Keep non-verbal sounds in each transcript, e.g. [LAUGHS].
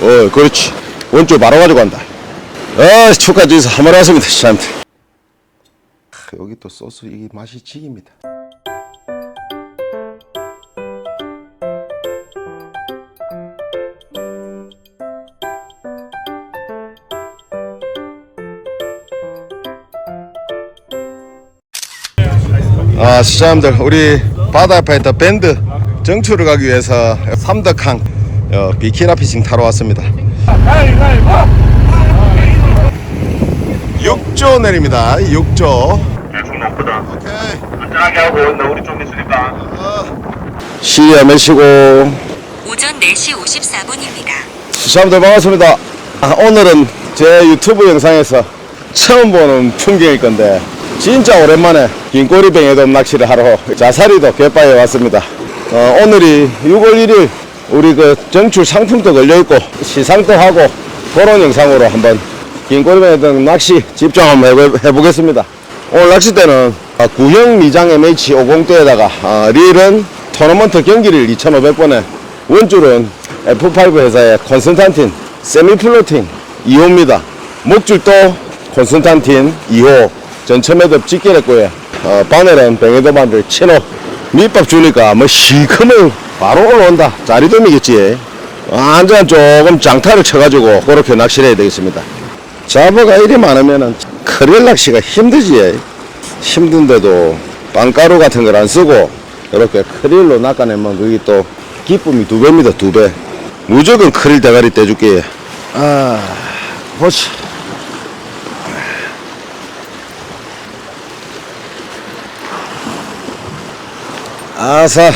어, 그렇지. 원줄 바로 가져간다. 아, 축하드려서 한번 왔습니다, 시장님들. 여기 또 소스 이 맛이 지깁니다. 아, 시청자분들, 우리 바다 앞에 있던 밴드 정출을 가기 위해서 삼덕항 어, 비키나 피싱 타러 왔습니다. 6조 내립니다. 6조. 대충 높거든. 오케이. 안전하게 하고 너 우리 좀 있으니까. 시야 몇시고 오전 4시 54분입니다. 시청자분들 반갑습니다. 아, 오늘은 제 유튜브 영상에서 처음 보는 풍경일 건데 진짜 오랜만에 긴꼬리뱅에돔 낚시를 하러 자사리도 갯바에 왔습니다. 어, 오늘이 6월 1일 우리 그 정출 상품도 걸려있고 시상도 하고 그런 영상으로 한번 긴꼬리뱅에돔 낚시 집중 한번 해보, 해보 겠습니다. 오늘 낚싯대는 아, 구형 미장 MH50대에다가 아, 릴은 토너먼트 경기를 2500번에 원줄은 F5 회사의 콘스탄틴 세미플로팅 2호입니다. 목줄도 콘스탄틴 2호 전체 매듭 직결했고요. 어, 바늘은 뱅에도 바늘 친호 밑밥 주니까 뭐 시커멀 바로 올라온다. 자리돔이겠지. 완전 조금 장타를 쳐가지고 그렇게 낚시를 해야 되겠습니다. 잡어가 이리 많으면은 크릴 낚시가 힘들지. 힘든데도 빵가루 같은 걸 안 쓰고 이렇게 크릴로 낚아내면 그게 또 기쁨이 두 배입니다 두 배. 무조건 크릴 대가리 떼줄게. 아, 보시. 아사.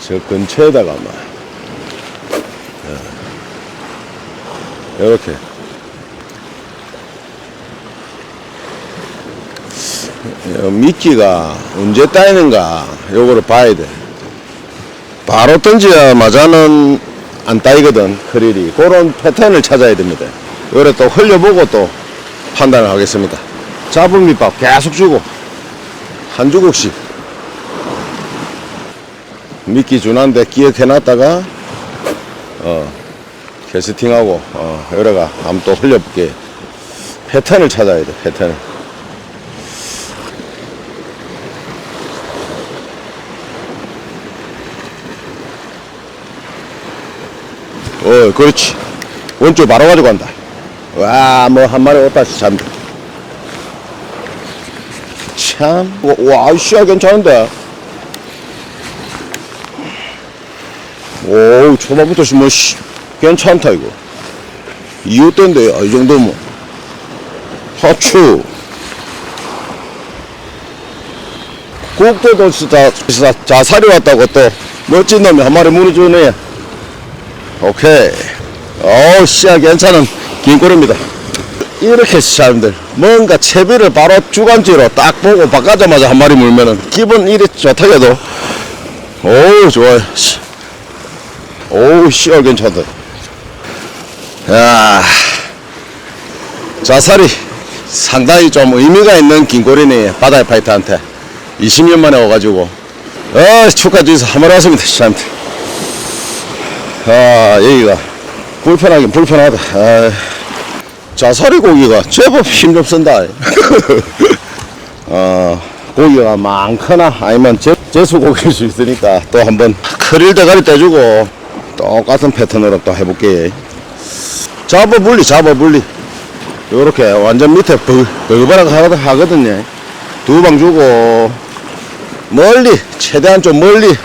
저 근처에다가 막. 이렇게. 요 미끼가 언제 따이는가 요거를 봐야 돼 바로 던지자마자는 안 따이거든 크릴이 그런 패턴을 찾아야 됩니다 요래 또 흘려보고 또 판단을 하겠습니다 잡은 밑밥 계속 주고 한 주걱씩 미끼 준한데 기억해놨다가 어 캐스팅하고 어 요래가 한번 또 흘려볼게 패턴을 찾아야 돼 패턴을 어, 그렇지. 원줄 바로 가져간다. 와, 뭐 한 마리 왔다, 참. 참, 와, 와, 씨야, 괜찮은데. 오, 초반부터 씨, 뭐, 씨, 괜찮다, 이거. 이웃대인데, 아, 이 정도면. 하추. 국대도 진짜, 진짜 자살이 왔다고 또, 멋진 놈이 한 마리 물어주네. 오케이. 어우, 씨야, 괜찮은 긴 꼬리입니다. 이렇게 사람들 뭔가 채비를 바로 주간지로 딱 보고 바꿔자마자 한 마리 물면은 기분 이리 좋다게도 오우 좋아요 씨. 오우 씨야 괜찮다. 야. 자살이 상당히 좀 의미가 있는 긴꼬리네 바다의 파이터한테. 20년 만에 와가지고. 어 축하드려서 한 마리 왔습니다 시장님들 아, 여기가 불편하긴 불편하다. 아, 자사리 고기가 제법 힘 좀 쓴다. 어, 고기가 많거나 아니면 제, 제수 고기일 수 있으니까 또 한번 크릴 대가리 떼주고 똑같은 패턴으로 또 해볼게. 잡아 분리, 잡아 분리. 요렇게 완전 밑에 벌, 벌벌하게 하거든- 하거든요. 두 방 주고 멀리, 최대한 좀 멀리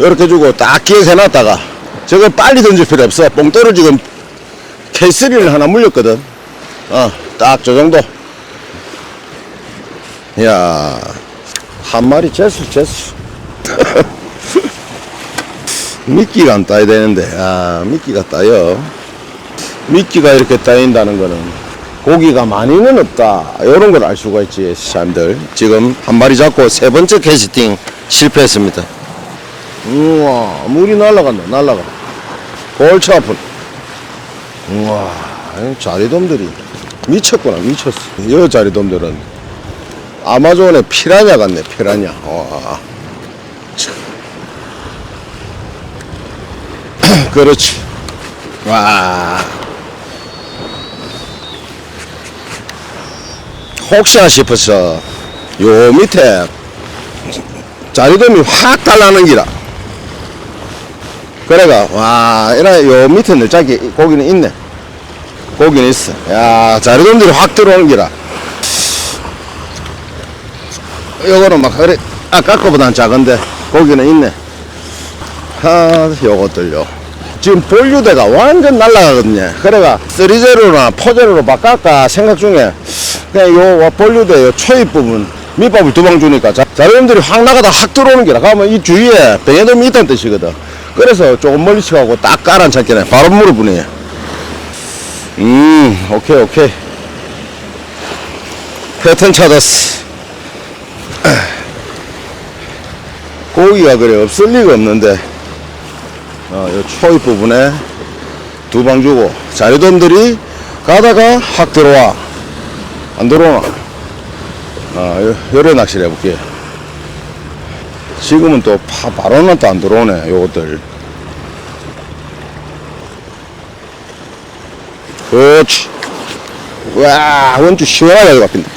이렇게 주고 딱 기억해놨다가 저거 빨리 던질 필요 없어. 뽕대로 지금 K3를 하나 물렸거든. 어, 딱 저 정도. 이야, 한 마리 재수, 재수. [LAUGHS] 미끼가 안 따야 되는데, 아, 미끼가 따요. 미끼가 이렇게 따인다는 거는 고기가 많이는 없다. 이런 걸 알 수가 있지, 사람들. 지금 한 마리 잡고 세 번째 캐스팅 실패했습니다. 우와, 물이 날라간다, 날라가. 골치 아픈. 우와, 이 자리돔들이 미쳤구나, 미쳤어. 이 자리돔들은 아마존의 피라냐 같네, 피라냐. 와. 참. 그렇지. 와. 혹시나 싶어서 요 밑에 자리돔이 확 달라는 기라. 그래가 와 이래 요 밑에 늘짝이 고기는 있네. 고기는 있어. 야 자리돔들이 확 들어오는 기라. 요거는 막 그래 아까 거보단 작은데 고기는 있네. 아, 요것들요. 지금 본류대가 완전 날라가거든요. 그래가 3제로나 4제로로 바꿀까 생각 중에 그냥 요 본류대 요 초입 부분 밑밥을 두 방 주니까 자, 자료님들이 확 나가다 확 들어오는 게라. 가면 이 주위에 뱅에돔이 있다는 뜻이거든. 그래서 조금 멀리 치가고 딱 깔아앉혔겠네. 바로 무릎분이. 음, 오케이, 오케이. 패턴 찾았어. [CLEARS THROAT] 고기가 그래 없을 리가 없는데 어, 요 초입 부분에 두 방 주고 자리돔들이 가다가 확 들어와. 안 들어오나? 아, 요, 요래 낚시를 해볼게. 지금은 또 파, 바로는 또 안 들어오네 요것들. 그렇지. 와 원주 시원하게 바뀐다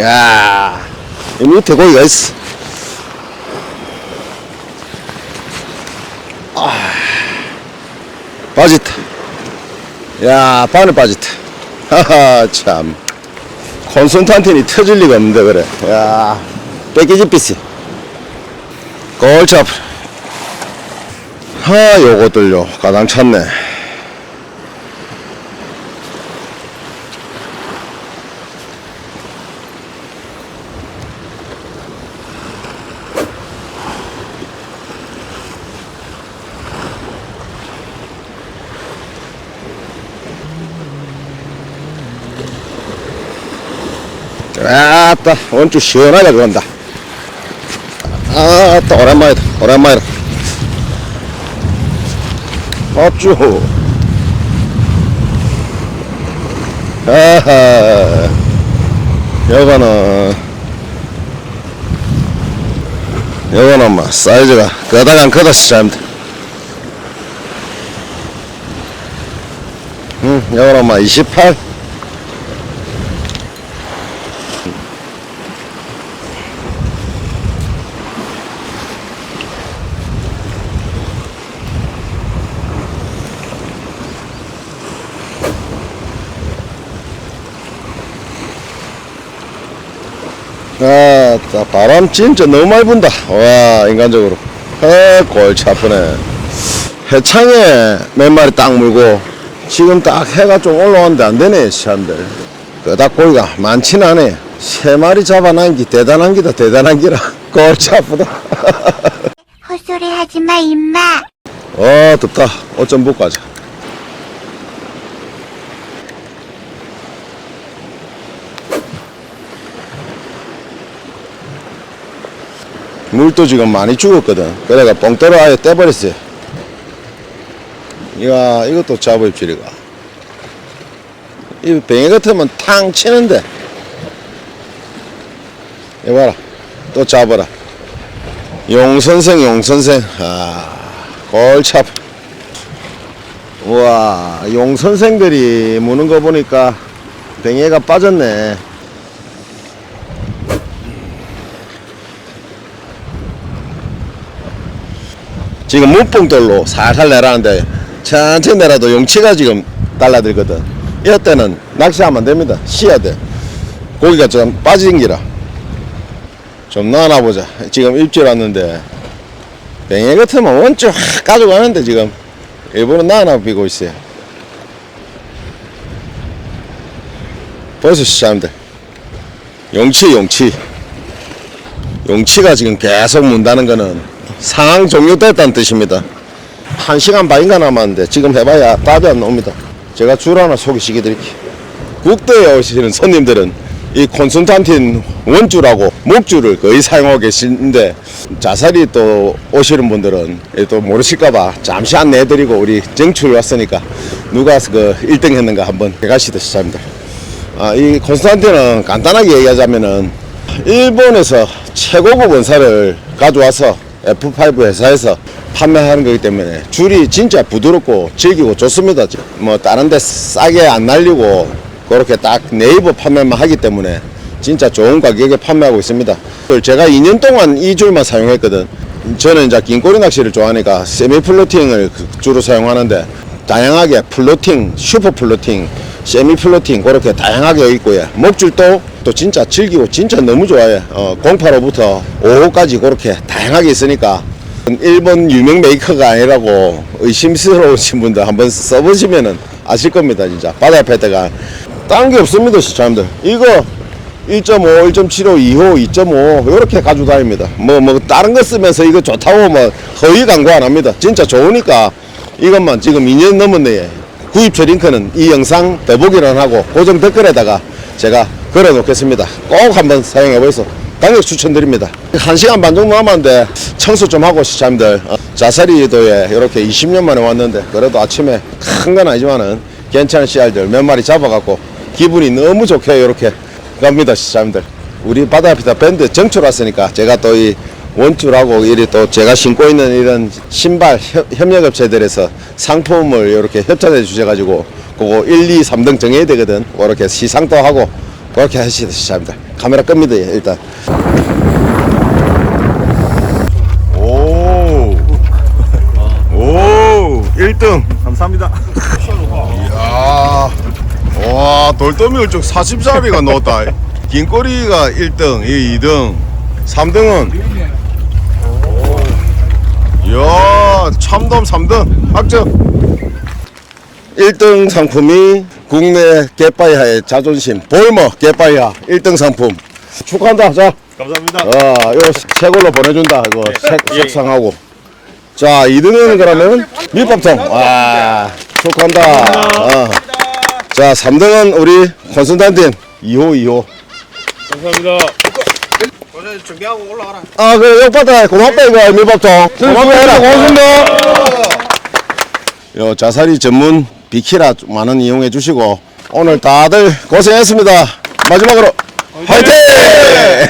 야, 이 밑에 고기가 있어. 빠졌다. 야, 바늘 빠졌다. 하하, 참. 콘센탄틴이 터질 리가 없는데, 그래. 야, 뺏기지 삐씨. 골잡. 하, 요것들요. 가당 찼네. 아따 원주 시원하게 들어간다. 아따 오랜만이다. 오랜만이다. 업주. 아하. 요거는 요거는 뭐 사이즈가 거다간 거다 시작합니다 음 요거는 뭐28 아, 따, 바람 진짜 너무 많이 분다. 와, 인간적으로. 아, 골치 아프네. 해창에 몇 마리 딱 물고, 지금 딱 해가 좀 올라오는데 안 되네, 시한들. 그닥 고기가 많진 않네. 세 마리 잡아난 게 대단한 기다, 대단한 기라. 골치 아프다. [LAUGHS] 헛소리 하지 마, 임마. 어, 덥다. 옷 좀 벗고 가자. 물도 지금 많이 죽었거든. 그래가 뽕대로 아예 떼버렸어요. 이야, 이것도 잡을줄이가. 이 뱅에 같으면 탕 치는데. 이거 봐라. 또 잡아라. 용선생, 용선생. 아, 골치 아파. 우와, 용선생들이 무는 거 보니까 뱅에가 빠졌네. 지금 문뽕돌로 살살 내라는데 천천히 내라도 용치가 지금 달라들거든. 이럴 때는 낚시하면 안 됩니다. 쉬어야 돼. 고기가 좀 빠진 기라. 좀 놔놔보자. 지금 입질 왔는데 뱅에 같으면 원줄 확 가져가는데 지금 일부러 놔놔 비고 있어요. 벌써 시작합니다. 용치, 용치. 용치가 지금 계속 문다는 거는 상황 종료됐다는 뜻입니다. 한 시간 반인가 남았는데 지금 해봐야 답이 안 나옵니다. 제가 줄 하나 소개시켜 드릴게요. 국도에 오시는 손님들은 이 콘슨탄틴 원줄하고 목줄을 거의 사용하고 계시는데 자살이 또 오시는 분들은 또 모르실까봐 잠시 안내해드리고 우리 정출 왔으니까 누가 그 1등 했는가 한번 해가시듯이 시작합니다. 아, 이 콘스탄틴은 간단하게 얘기하자면은 일본에서 최고급 원사를 가져와서 F5 회사에서 판매하는 거기 때문에 줄이 진짜 부드럽고 질기고 좋습니다. 뭐 다른 데 싸게 안 날리고 그렇게 딱 네이버 판매만 하기 때문에 진짜 좋은 가격에 판매하고 있습니다. 제가 2년 동안 이 줄만 사용했거든. 저는 이제 긴꼬리 낚시를 좋아하니까 세미 플로팅을 그 주로 사용하는데 다양하게 플로팅, 슈퍼 플로팅, 세미 플로팅 그렇게 다양하게 있고요. 목줄도 또 진짜 즐기고 진짜 너무 좋아요. 어, 08호부터 5호까지 그렇게 다양하게 있으니까. 일본 유명 메이커가 아니라고 의심스러우신 분들 한번 써보시면은 아실 겁니다 진짜. 바다 패드가. 딴 게 없습니다 시청자들. 이거 1.5, 1.75, 2호, 2.5 이렇게 가지고 다닙니다. 뭐뭐 다른 거 쓰면서 이거 좋다고 뭐 허위 광고 안 합니다. 진짜 좋으니까 이것만 지금 2년 넘었네. 구입처 링크는 이 영상 더보기란 하고 고정 댓글에다가 제가 걸어 놓겠습니다. 꼭 한번 사용해 보세요 강력 추천드립니다. 1시간 반 정도 남았는데 청소 좀 하고 시청자님들 어, 자사리도에 이렇게 20년 만에 왔는데 그래도 아침에 큰 건 아니지만은 괜찮은 씨알들 몇 마리 잡아갖고 기분이 너무 좋게 이렇게 갑니다 시청자님들 우리 바다피다 밴드 정출 왔으니까 제가 또 이 원줄하고 이리 또 제가 신고 있는 이런 신발 협- 협력업체들에서 상품을 이렇게 협찬해 주셔가지고 그거 1, 2, 3등 정해야 되거든. 그렇게 시상도 하고 그렇게 하시다 시청자님들 카메라 끕니다 예, 일단 오, 오, 1등. 감사합니다. 야, 와, 돌돔이 울쭉 40짜리가 넣었다. 긴꼬리가 1등, 이 2등, 3등은. 이야, 참돔 3등, 합격. 1등 상품이 국내 개빠이하의 자존심, 볼머 개빠이하 1등 상품. 축하한다, 자. 감사합니다. 아, 이거 새 걸로 보내준다. 이거 색, 색상하고. 자, 2등은 그러면 밀밥통. 와, 축하한다. 어. 자, 3등은 우리 콘슨탄틴 2호, 2호. 감사합니다. 아, 그래, 욕받아. 고맙다, 이거, 밀밥통. 고맙다, 고맙습니다. 요, 자사리 전문 비키라 많은 이용해 주시고, 오늘 다들 고생했습니다. 마지막으로, 화이팅! 네.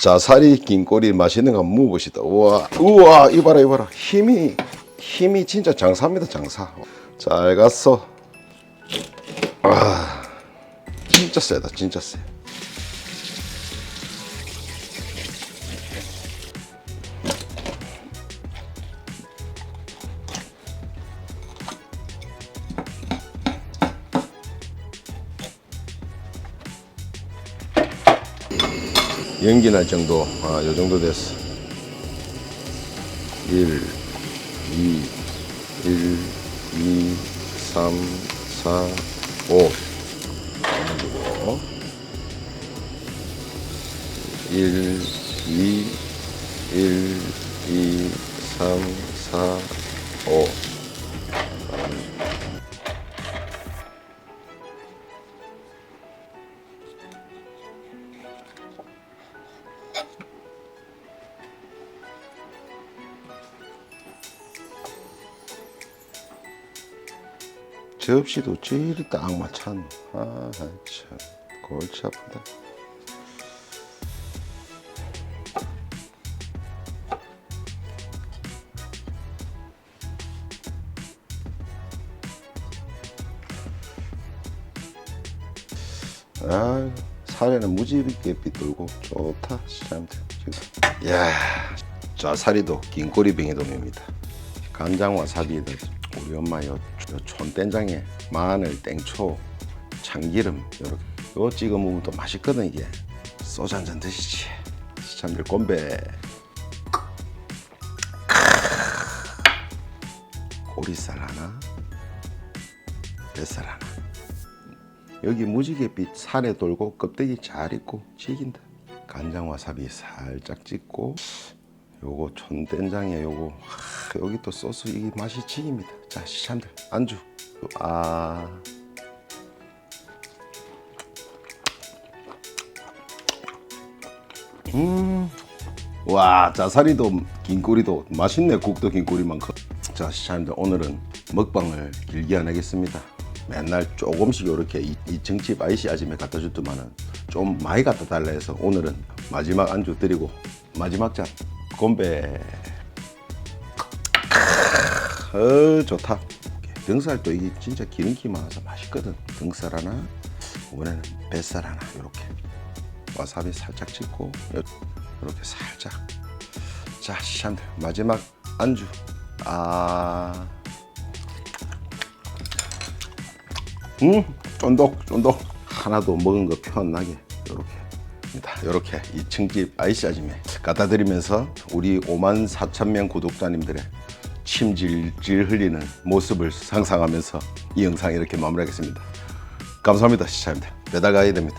자사리 긴 꼬리 맛있는 거 먹어보시다. 우와, 우와, 이봐라, 이봐라. 힘이, 힘이 진짜 장사입니다, 장사. 잘 갔어. 아, 진짜 세다, 진짜 세. 연기 날 정도, 아, 요 정도 됐어. 1, 2, 1, 2, 3, 4, 5. 그리고 1, 2, 1, 2, 3, 접시도 제일 딱 맞찬. 아, 참. 골치 아프다. 아, 살에는 무지개 빛 돌고 좋다. 시장들 지금. 야, 자사리도 긴꼬리 뱅이 돔입니다. 간장 와 사비에다 우리 엄마 요, 요 촌된장에 마늘, 땡초, 참기름 요렇게 요 찍어 먹으면 또 맛있거든 이게. 소주 한 잔 드시지. 시참들 곰배. 꼬리살 하나, 뱃살 하나. 여기 무지개빛 산에 돌고 껍데기 잘 익고 질긴다. 간장 와사비 살짝 찍고 요거 촌된장에 요거 하, 여기 또 소스 이 맛이 지깁니다. 자 시참들 안주. 아. 음. 와 자사리도 긴꼬리도 맛있네 국도 긴꼬리만큼. 자 시참들 오늘은 먹방을 길게 안 하겠습니다. 맨날 조금씩 이렇게 이, 이 정집 아이씨 아줌에 갖다 줬더만은 좀 많이 갖다 달라 해서 오늘은 마지막 안주 드리고 마지막 잔 곰배. 어 좋다. 등살도 이게 진짜 기름기 많아서 맛있거든. 등살 하나, 이번에는 뱃살 하나 이렇게 와사비 살짝 찍고 이렇게 살짝. 자 시한들 마지막 안주. 아. 음, 쫀득 쫀득 하나도 먹은 거 표현나게 요렇게 이렇게 2층 집 아이샤짐에 갖다 드리면서 우리 5만 4천 명 구독자님들의 침 질질 흘리는 모습을 상상하면서 이 영상 이렇게 마무리하겠습니다. 감사합니다 시청자님들 배달 가야 됩니다.